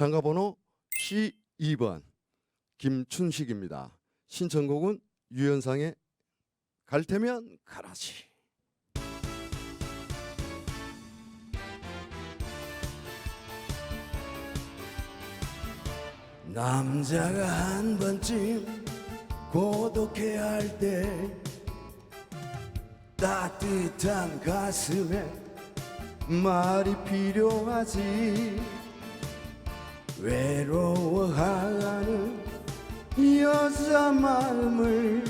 장가번호 C2번 김춘식입니다. 신청곡은 유연상의 갈 테면 가라지. 남자가 한 번쯤 고독해야 할때 따뜻한 가슴에 말이 필요하지 외로워하는 여자 마음을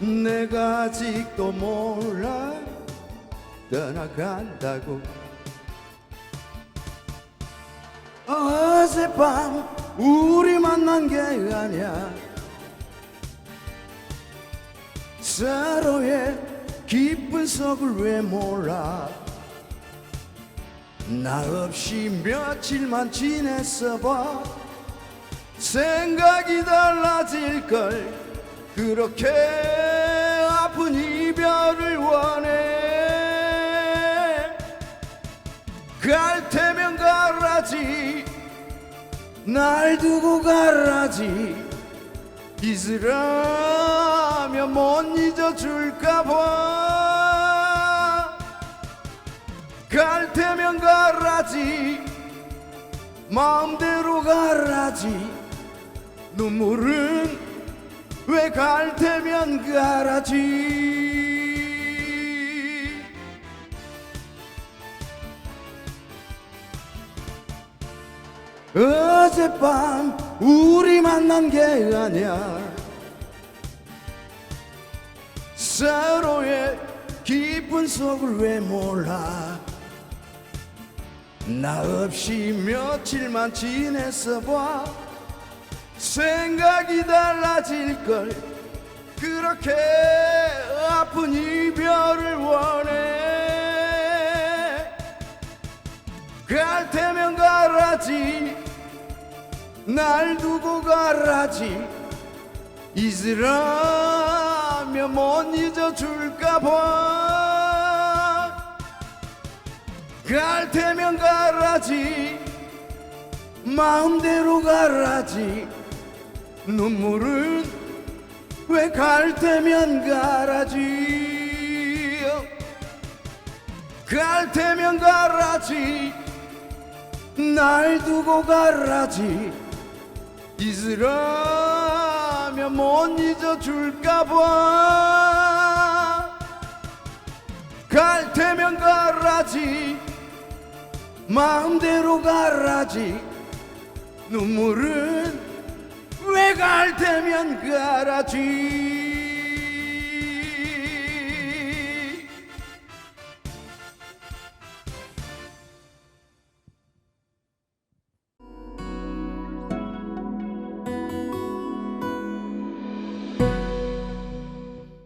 내가 아직도 몰라 떠나간다고. 어젯밤 우리 만난 게 아니야. 서로의 깊은 속을 왜 몰라 나 없이 며칠만 지냈어 봐. 생각이 달라질걸 그렇게 아픈 이별을 원해. 갈 테면 가라지 날 두고 가라지. 잊으라면 못 잊어줄까봐 가라지. 마음대로 가라지. 눈물은 왜 갈 테면 가라지. 어젯밤 우리 만난 게 아니야. 서로의 깊은 속을 왜 몰라 나 없이 며칠만 지냈어 봐. 생각이 달라질 걸. 그렇게 아픈 이별을 원해. 갈 테면 가라지. 날 두고 가라지. 잊으라면 못 잊어줄까 봐 갈 테면 가라지 마음대로 가라지. 눈물은 왜 갈 테면 가라지? 갈 테면 가라지 날 두고 가라지. 잊으라면 못 잊어줄까봐. 갈 테면 가라지 마음대로 가라지. 눈물은 왜갈 테면 가라지